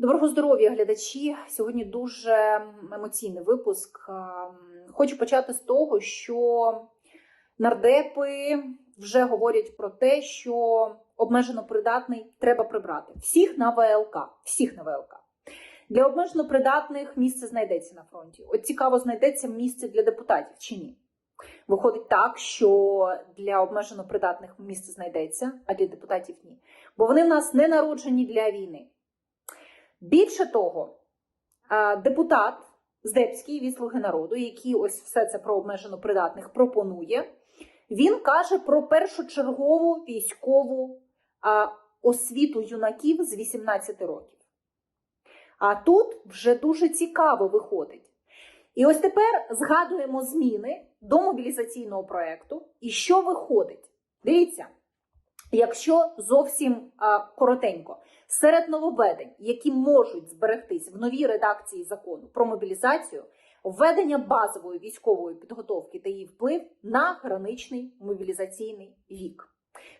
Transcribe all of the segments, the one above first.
Доброго здоров'я, глядачі. Сьогодні дуже емоційний випуск. Ем, Хочу почати з того, що нардепи вже говорять про те, що обмежено придатний треба прибрати. Всіх на ВЛК. Всіх на ВЛК. Для обмежено придатних місце знайдеться на фронті. От цікаво, знайдеться місце для депутатів чи ні. Виходить так, що для обмежено придатних місце знайдеться, а для депутатів ні. Бо вони в нас не народжені для війни. Більше того, депутат Здебський від Слуги народу, який ось все це про обмежено придатних пропонує, він каже про першочергову військову освіту юнаків з 18 років. А тут вже дуже цікаво виходить. І ось тепер згадуємо зміни до мобілізаційного проєкту. І що виходить? Дивіться, якщо зовсім а, коротенько, серед нововведень, які можуть зберегтись в новій редакції закону про мобілізацію, введення базової військової підготовки та її вплив на граничний мобілізаційний вік.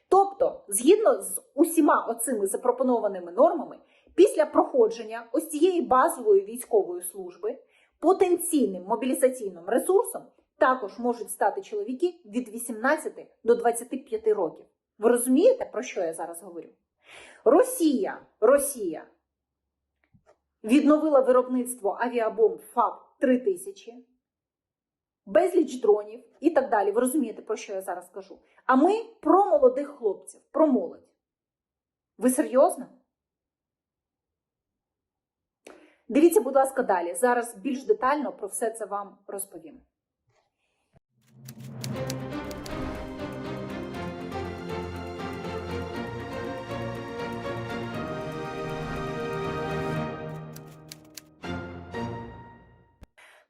Тобто, згідно з усіма оцими запропонованими нормами, після проходження ось цієї базової військової служби потенційним мобілізаційним ресурсом також можуть стати чоловіки від 18 до 25 років. Ви розумієте, про що я зараз говорю? Росія, Росія відновила виробництво авіабомб ФАБ 3000, безліч дронів і так далі. Ви розумієте, про що я зараз кажу? А ми про молодих хлопців, про молодь. Ви серйозно? Дивіться, будь ласка, далі. Зараз більш детально про все це вам розповім.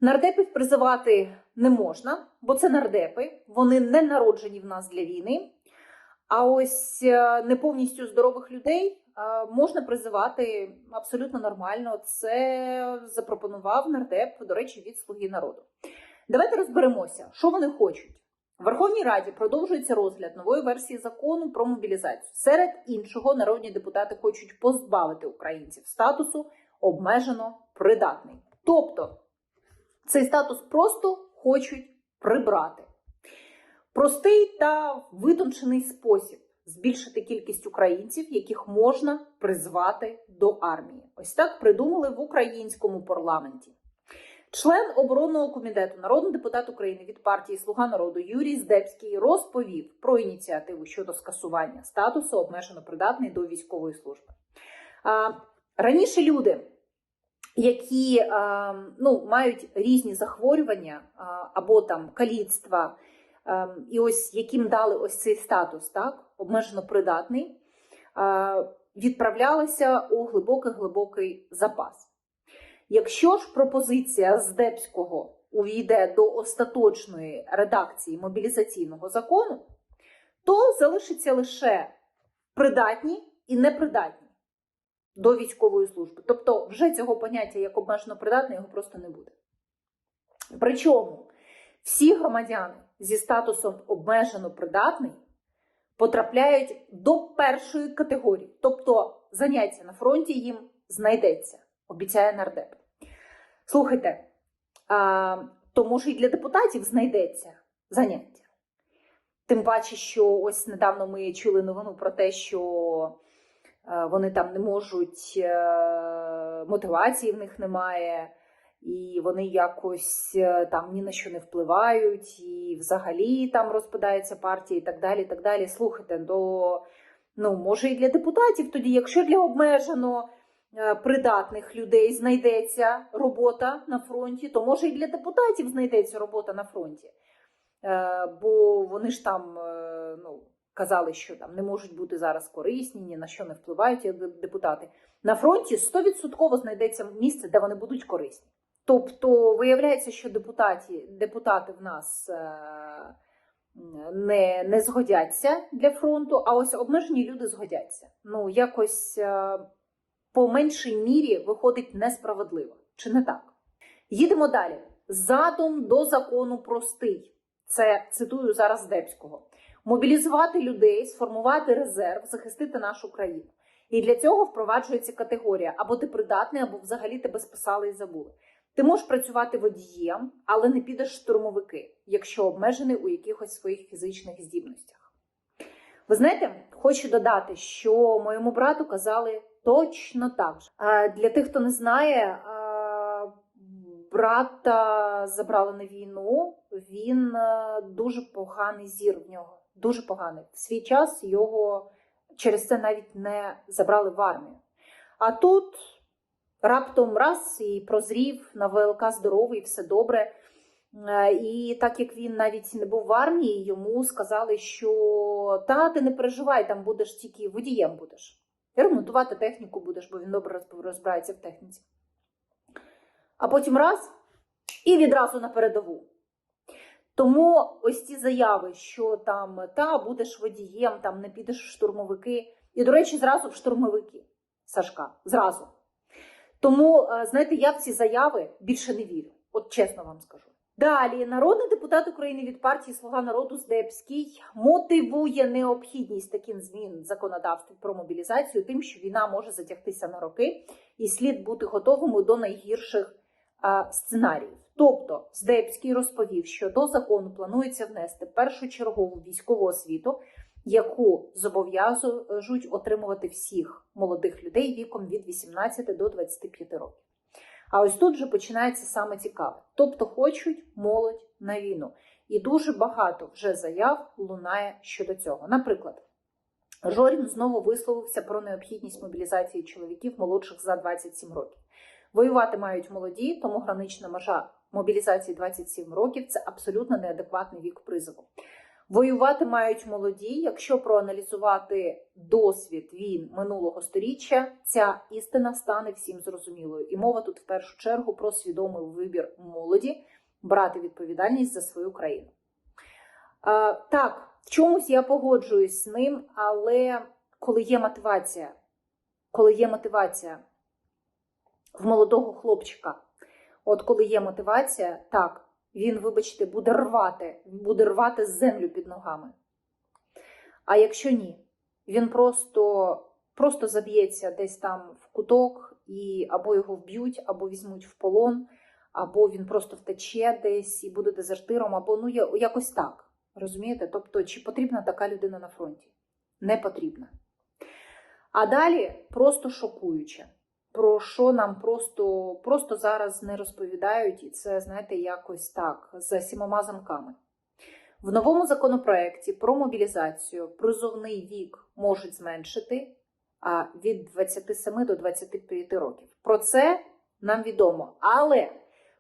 Нардепів призивати не можна, бо це нардепи, вони не народжені в нас для війни. А ось е, не повністю здорових людей е, можна призивати абсолютно нормально. Це запропонував нардеп, до речі, від Слуги народу. Давайте розберемося, що вони хочуть. В Верховній Раді продовжується розгляд нової версії закону про мобілізацію. Серед іншого, народні депутати хочуть позбавити українців статусу обмежено придатний. Тобто цей статус просто хочуть прибрати. Простий та витончений спосіб збільшити кількість українців, яких можна призвати до армії. Ось так придумали в українському парламенті. Член оборонного комітету, народний депутат України від партії Слуга народу Юрій Здебський розповів про ініціативу щодо скасування статусу обмежено придатний до військової служби. А, раніше люди які е, ну, мають різні захворювання е, або там каліцтва, е, і ось яким дали ось цей статус, так, обмежено придатний, відправлялися у глибокий-глибокий запас. Якщо ж пропозиція з Депського увійде до остаточної редакції мобілізаційного закону, то залишиться лише придатні і непридатні до військової служби. Тобто, вже цього поняття як обмежено придатне його просто не буде. Причому всі громадяни зі статусом обмежено придатний потрапляють до першої категорії, тобто заняття на фронті їм знайдеться, обіцяє нардеп. Слухайте, а, то може і для депутатів знайдеться заняття. Тим паче, що ось недавно ми чули новину про те, що вони там не можуть, е, мотивації в них немає, і вони якось е, там ні на що не впливають, і взагалі там розпадається партія і так далі. так далі. Слухайте, до, ну, може і для депутатів тоді, якщо для обмежено придатних людей знайдеться робота на фронті, то може і для депутатів знайдеться робота на фронті. Бо вони ж там, ну казали, що там не можуть бути зараз корисні, ні на що не впливають як депутати. На фронті 100% знайдеться місце, де вони будуть корисні. Тобто, виявляється, що депутати депутати в нас е, не не згодяться для фронту, а ось обмежені люди згодяться. Ну, якось е, по меншій мірі виходить несправедливо. Чи не так? Їдемо далі. Задум до закону простий. Це цитую зараз Депського мобілізувати людей, сформувати резерв, захистити нашу країну. І для цього впроваджується категорія: або ти придатний, або взагалі тебе списали і забули. Ти можеш працювати водієм, але не підеш штурмовики, якщо обмежений у якихось своїх фізичних здібностях. Ви знаєте, хочу додати, що моєму брату казали точно так. же. Для тих, хто не знає, брата забрали на війну. Він дуже поганий зір в нього. Дуже поганий. В свій час його через це навіть не забрали в армію. А тут раптом раз і прозрів на ВЛК здоровий, все добре. Е, І так як він навіть не був в армії, йому сказали, що та ти не переживай, там будеш тільки водієм будеш. І ремонтувати техніку будеш, бо він добре розбирається в техніці. А потім раз і відразу на передову. Тому ось ці заяви, що там та будеш водієм, там не підеш в штурмовики. І, до речі, зразу в штурмовики Сашка. Зразу. Тому, е, знаєте, я в ці заяви більше не вірю. От чесно вам скажу. Далі, народний депутат України від партії Слуга народу Здебський мотивує необхідність таких змін в законодавстві про мобілізацію тим, що війна може затягтися на роки, і слід бути готовими до найгірших сценаріїв. Тобто, Здебський розповів, що до закону планується внести першочергову військову освіту, яку зобов'язують отримувати всіх молодих людей віком від 18 до 25 років. А ось тут вже починається саме цікаве. Тобто хочуть молодь на війну. І дуже багато вже заяв лунає щодо цього. Наприклад, Жорін знову висловився про необхідність мобілізації чоловіків молодших за 27 років. Воювати мають молоді, тому гранична межа мобілізації 27 років це абсолютно неадекватний вік призову. Воювати мають молоді. Якщо проаналізувати досвід війн минулого сторіччя, ця істина стане всім зрозумілою. І мова тут в першу чергу про свідомий вибір молоді брати відповідальність за свою країну. А, так, в чомусь я погоджуюсь з ним, але коли є мотивація, коли є мотивація в молодого хлопчика, от коли є мотивація, так він, вибачте, буде рвати, буде рвати землю під ногами. А якщо ні, він просто, просто заб'ється десь там в куток, і або його вб'ють, або візьмуть в полон, або він просто втече десь і буде дезертиром, або ну якось так. Розумієте? Тобто, чи потрібна така людина на фронті? Не потрібна. А далі просто шокуюче про що нам просто, просто зараз не розповідають, і це, знаєте, якось так, за сімома замками. В новому законопроекті про мобілізацію призовний вік можуть зменшити від 27 до 25 років. Про це нам відомо. Але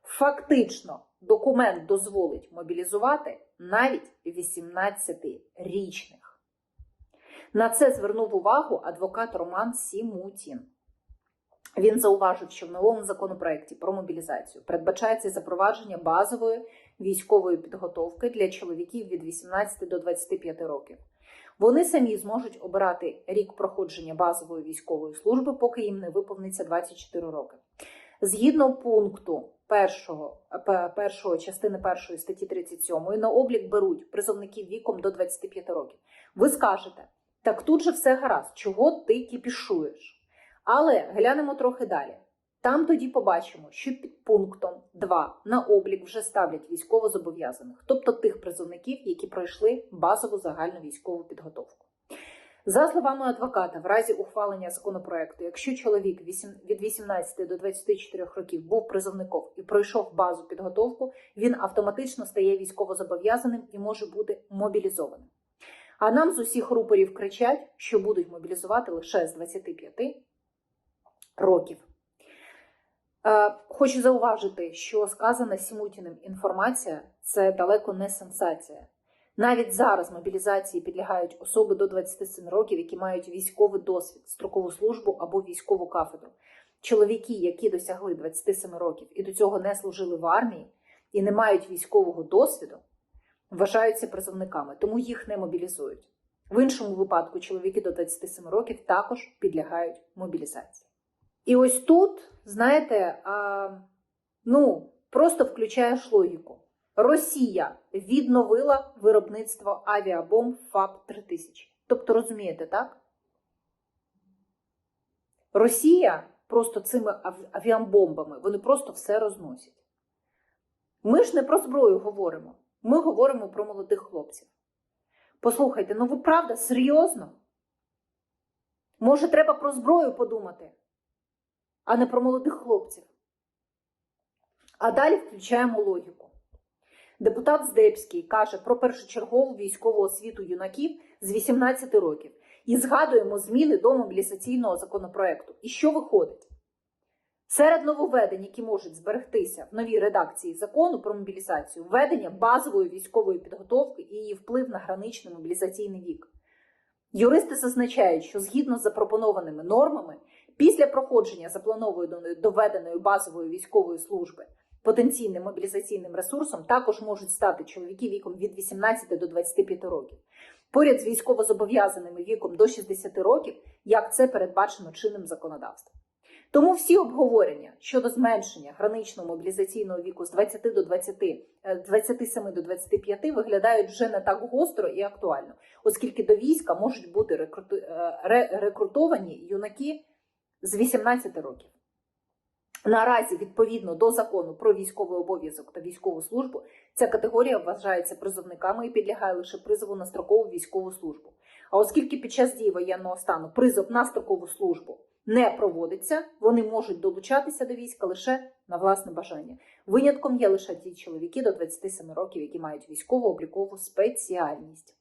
фактично документ дозволить мобілізувати навіть 18-річних. На це звернув увагу адвокат Роман Сімутін. Він зауважив, що в новому законопроекті про мобілізацію передбачається запровадження базової військової підготовки для чоловіків від 18 до 25 років. Вони самі зможуть обирати рік проходження базової військової служби, поки їм не виповниться 24 роки. Згідно пункту першого, першого частини першої статті 37 на облік беруть призовників віком до 25 років. Ви скажете, так тут же все гаразд, чого ти кіпішуєш? Але глянемо трохи далі. Там тоді побачимо, що під пунктом 2 на облік вже ставлять військовозобов'язаних, тобто тих призовників, які пройшли базову загальну військову підготовку. За словами адвоката, в разі ухвалення законопроекту, якщо чоловік від 18 до 24 років був призовником і пройшов базу підготовку, він автоматично стає військовозобов'язаним і може бути мобілізованим. А нам з усіх рупорів кричать, що будуть мобілізувати лише з 25 років. Е, Хочу зауважити, що сказана Сімутіним інформація це далеко не сенсація. Навіть зараз мобілізації підлягають особи до 27 років, які мають військовий досвід, строкову службу або військову кафедру. Чоловіки, які досягли 27 років і до цього не служили в армії і не мають військового досвіду, вважаються призовниками, тому їх не мобілізують. В іншому випадку чоловіки до 27 років також підлягають мобілізації. І ось тут, знаєте, а, ну, просто включаєш логіку. Росія відновила виробництво авіабомб ФАП 3000. Тобто, розумієте, так? Росія просто цими авіабомбами вони просто все розносять. Ми ж не про зброю говоримо, ми говоримо про молодих хлопців. Послухайте, ну ви правда, серйозно? Може, треба про зброю подумати, а не про молодих хлопців. А далі включаємо логіку. Депутат Здебський каже про першочергову військову освіту юнаків з 18 років і згадуємо зміни до мобілізаційного законопроекту. І що виходить? Серед нововведень, які можуть зберегтися в новій редакції закону про мобілізацію, введення базової військової підготовки і її вплив на граничний мобілізаційний вік. Юристи зазначають, що згідно з запропонованими нормами, після проходження запланованої доведеної базової військової служби потенційним мобілізаційним ресурсом також можуть стати чоловіки віком від 18 до 25 років, поряд з військовозобов'язаними віком до 60 років, як це передбачено чинним законодавством. Тому всі обговорення щодо зменшення граничного мобілізаційного віку з 20 до 20, е, 27 до 25 виглядають вже не так гостро і актуально, оскільки до війська можуть бути е, рекрутовані юнаки з 18 років. Наразі, відповідно до закону про військовий обов'язок та військову службу, ця категорія вважається призовниками і підлягає лише призову на строкову військову службу. А оскільки під час дії воєнного стану призов на строкову службу не проводиться, вони можуть долучатися до війська лише на власне бажання. Винятком є лише ті чоловіки до 27 років, які мають військово облікову спеціальність.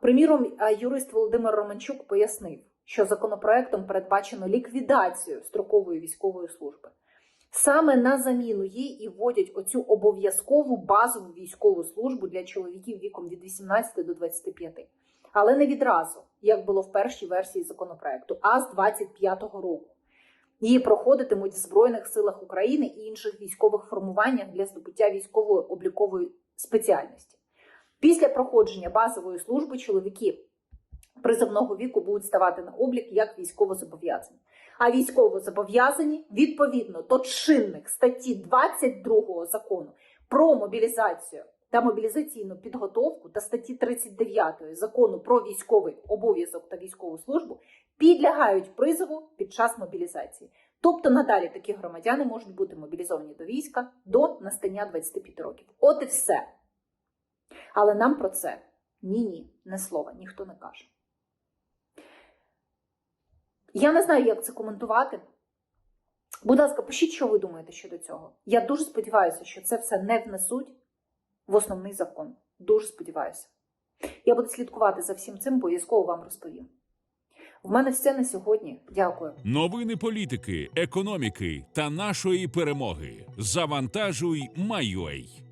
Приміром, юрист Володимир Романчук пояснив, що законопроектом передбачено ліквідацію строкової військової служби. Саме на заміну їй і вводять оцю обов'язкову базову військову службу для чоловіків віком від 18 до 25. Але не відразу, як було в першій версії законопроекту, а з 25-го року. Її проходитимуть в Збройних силах України і інших військових формуваннях для здобуття військової облікової спеціальності. Після проходження базової служби чоловіки призовного віку будуть ставати на облік як військовозобов'язані. А військовозобов'язані відповідно до чинних статті 22 закону про мобілізацію та мобілізаційну підготовку та статті 39 закону про військовий обов'язок та військову службу підлягають призову під час мобілізації. Тобто надалі такі громадяни можуть бути мобілізовані до війська до настання 25 років. От і все. Але нам про це ні-ні, не слова, ніхто не каже. Я не знаю, як це коментувати. Будь ласка, пишіть, що ви думаєте щодо цього. Я дуже сподіваюся, що це все не внесуть в основний закон. Дуже сподіваюся. Я буду слідкувати за всім цим, обов'язково вам розповім. В мене все на сьогодні. Дякую. Новини політики, економіки та нашої перемоги. Завантажуй, Майой.